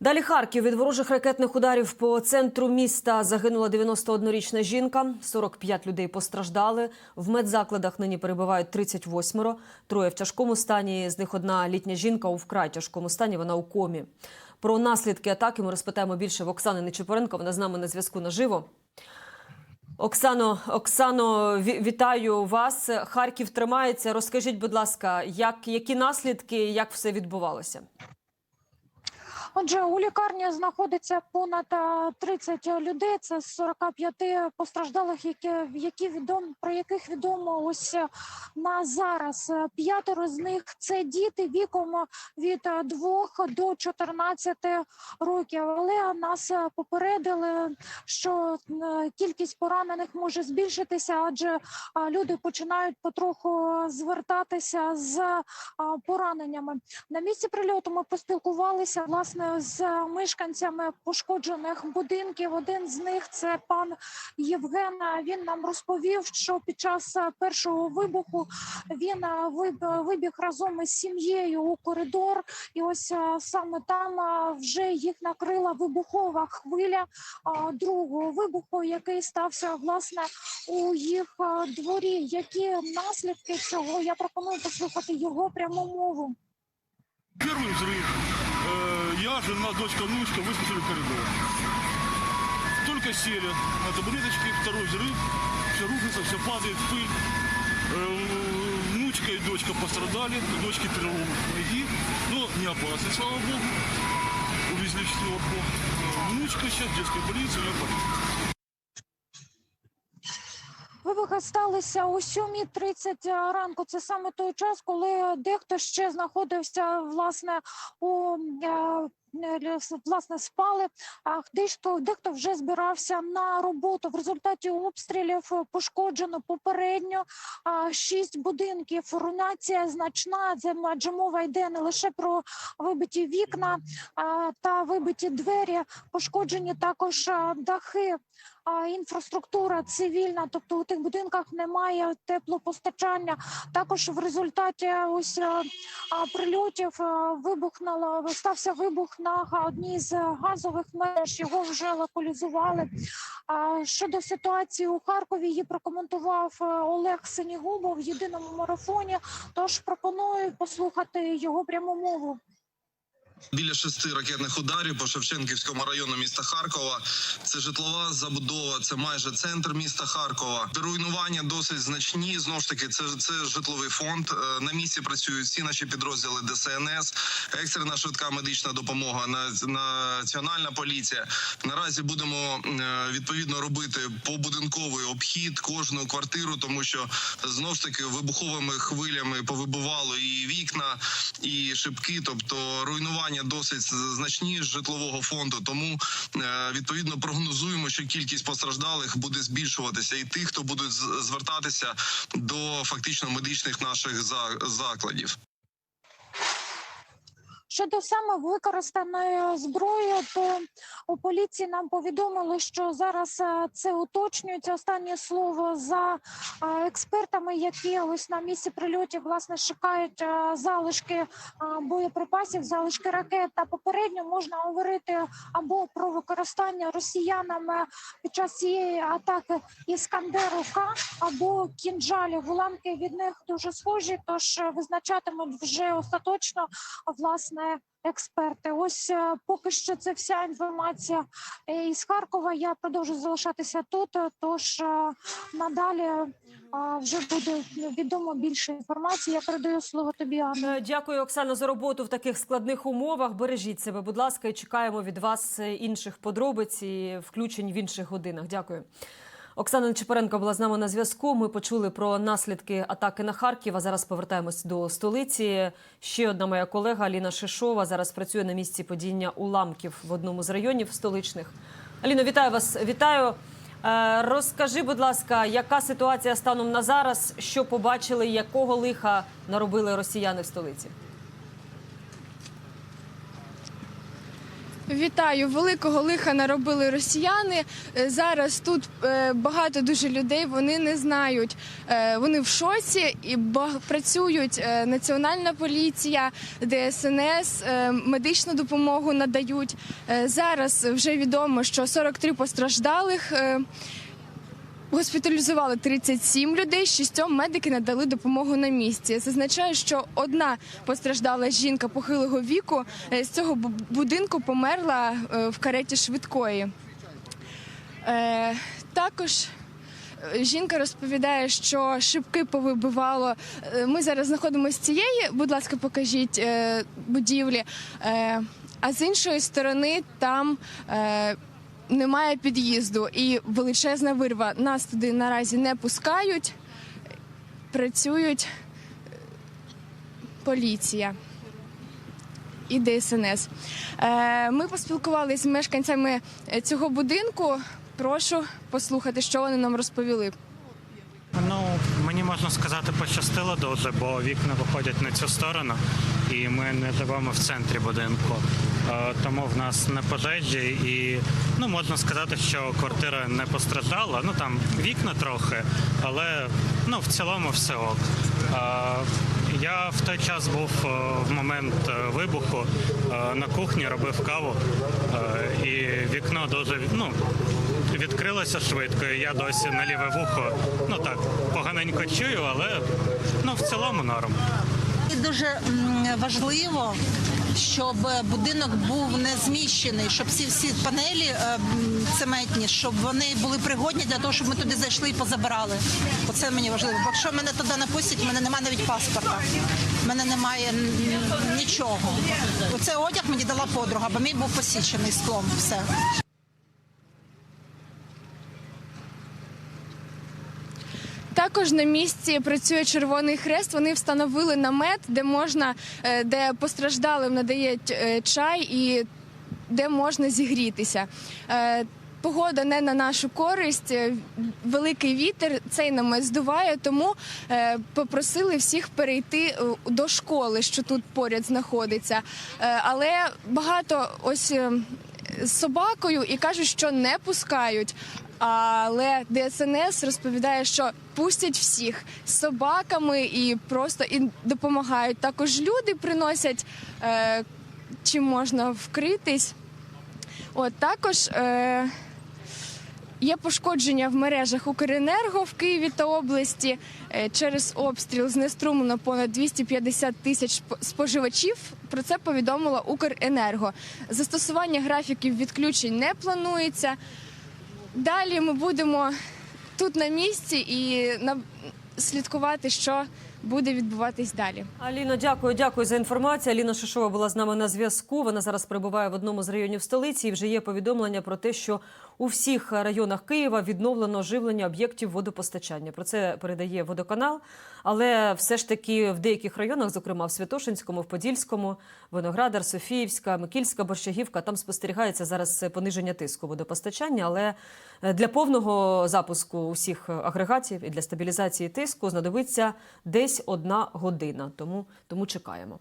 Далі Харків від ворожих ракетних ударів по центру міста загинула 91-річна жінка. 45 людей постраждали. В медзакладах нині перебувають 38 Троє в тяжкому стані. З них одна літня жінка у вкрай тяжкому стані. Вона у комі. Про наслідки атаки ми розпитаємо більше в Оксани Нечипоренко. Вона з нами на зв'язку наживо. Оксано, Оксано, вітаю вас. Харків тримається. Розкажіть, будь ласка, як які наслідки, як все відбувалося? Отже, у лікарні знаходиться понад е, 30 людей. Це з 45 постраждалих, які, які відомо про яких відомо ось е, на зараз. Е, П'ятеро з них це діти віком від 2 до 14 років. Але нас е, попередили, що е, кількість поранених може збільшитися, адже е, люди починають потроху звертатися з е, пораненнями. На місці прильоту ми поспілкувалися власне з мешканцями пошкоджених будинків. Один з них це пан Євген. Він нам розповів, що під час першого вибуху він вибіг разом із сім'єю у коридор, і ось саме там вже їх накрила вибухова хвиля другого вибуху, який стався власне у їх дворі. Які наслідки цього? Я пропоную послухати його пряму мову. Первый взрыв. Э, Я, жена, дочка, внучка выскочили в коридор. Только сели на табуреточке, второй взрыв. Все рушится, все падает, пыль. Э, Внучка и дочка пострадали. У дочки перелом ноги. Но не опасный, слава богу. Увезли в четверку. Э, Внучка сейчас в детской больнице, у нее порядок. Вибухи сталися о 7.30 ранку. Це саме той час, коли дехто ще знаходився власне у е, е, власне спали. А дехто дехто вже збирався на роботу. В результаті обстрілів пошкоджено попередньо шість будинків. Руйнація значна. Це адже мова йде не лише про вибиті вікна та вибиті двері. Пошкоджені також дахи а, інфраструктура цивільна, тобто у тих будинках немає теплопостачання. Також в результаті ось е, прильотів е, вибухнуло стався вибух на одній з газових мереж. Його вже локалізували. А щодо ситуації у Харкові, її прокоментував е, Олег Синігубов в єдиному марафоні. Тож пропоную послухати його пряму мову. Біля шести ракетних ударів по Шевченківському району міста Харкова. Це житлова забудова, це майже центр міста Харкова. Руйнування досить значні. Знову ж таки, це, це житловий фонд. Е, На місці працюють всі наші підрозділи ДСНС, екстрена швидка медична допомога, національна поліція. Наразі будемо е, відповідно робити побудинковий обхід кожну квартиру, тому що знову ж таки вибуховими хвилями повибивало і вікна, і шибки, тобто руйнування досить значні житлового фонду. Тому е, відповідно прогнозуємо, що кількість постраждалих буде збільшуватися, і тих, хто будуть звертатися до фактично медичних наших закладів. Щодо саме використаної зброї, то у поліції нам повідомили, що зараз е, це уточнюється. Останнє слово за е, експертами, які ось на місці прильотів власне шукають е, залишки боєприпасів, залишки ракет. Та попередньо можна говорити або про використання росіянами під час цієї атаки іскандеру К або кінжалів. Уламки від них дуже схожі, тож визначатимуть вже остаточно власне експерти. Ось е, поки що це вся інформація е, із Харкова. Я продовжу залишатися тут. е, Тож надалі вже буде відомо більше інформації. Я передаю слово тобі, Анна. Дякую, Оксано, за роботу в таких складних умовах. Бережіть себе, будь ласка, і чекаємо від вас інших подробиць і включень в інших годинах. Дякую. Оксана Нечипоренко була з нами на зв'язку. Ми почули про наслідки атаки на Харків. А зараз повертаємось до столиці. Ще одна моя колега Аліна Шишова зараз працює на місці падіння уламків в одному з районів столичних. Аліно, вітаю вас. Вітаю. Е, Розкажи, будь ласка, яка ситуація станом на зараз? Що побачили, якого лиха наробили росіяни в столиці? Вітаю, великого лиха наробили росіяни. Е, Зараз тут е, багато дуже людей. Вони не знають. Е, Вони в шоці і працюють Національна поліція, ДСНС, медичну допомогу надають. Зараз вже відомо, що 43 постраждалих. Госпіталізували 37 людей, шістьом медики надали допомогу на місці. Зазначаю, що одна постраждала жінка похилого віку е, з цього будинку померла е, в кареті швидкої. Е, Також жінка розповідає, що шибки повибивало. Ми зараз знаходимося з цієї, будь ласка, покажіть будівлі. А з іншої сторони там. Немає під'їзду і величезна вирва. Нас туди наразі не пускають. Працюють е, поліція і ДСНС. Е, Ми поспілкувалися з мешканцями е, цього будинку. Прошу послухати, що вони нам розповіли. Ну, мені можна сказати, пощастило дуже, бо вікна виходять на цю сторону, і ми не живемо в центрі будинку. Е, Тому в нас не пожежі, і ну можна сказати, що квартира не постраждала. Ну там вікна трохи, але ну в цілому все ок. Е, Я в той час був е, в момент вибуху на кухні, робив каву, і вікно дуже ну відкрилося швидко. і Я досі на ліве вухо. Ну так поганенько чую, але ну в цілому норм. І дуже важливо, щоб будинок був не зміщений, щоб всі всі панелі е, цементні, щоб вони були пригодні для того, щоб ми туди зайшли і позабирали. Оце мені важливо. Бо якщо мене туди не пустять, в мене немає навіть паспорта. В мене немає нічого. Оце одяг мені дала подруга, бо мій був посічений склом. Все. Також на місці працює Червоний Хрест. Вони встановили намет, де можна, е, де постраждалим надають е, чай і де можна зігрітися. Е, Погода не на нашу користь, великий вітер цей намет здуває, тому попросили всіх перейти до школи, що тут поряд знаходиться. Але багато ось з собакою і кажуть, що не пускають. Але ДСНС розповідає, що пустять всіх з собаками і просто і допомагають. Також люди приносять е, чим можна вкритись. От також е, є пошкодження в мережах Укренерго в Києві та області Е, через обстріл знеструмлено понад 250 тисяч споживачів. Про це повідомила Укренерго. Застосування графіків відключень не планується. Далі ми будемо тут на місці і слідкувати, що буде відбуватись далі. Аліно, дякую, дякую за інформацію. Аліна Шишова була з нами на зв'язку. Вона зараз перебуває в одному з районів столиці. І вже є повідомлення про те, що у всіх районах Києва відновлено живлення об'єктів водопостачання. Про це передає водоканал. Але все ж таки в деяких районах, зокрема в Святошинському, в Подільському, Виноградар, Софіївська, Микільська, Борщагівка, там спостерігається зараз пониження тиску водопостачання. Але е, для повного запуску усіх агрегатів і для стабілізації тиску знадобиться десь одна година. Тому, тому чекаємо.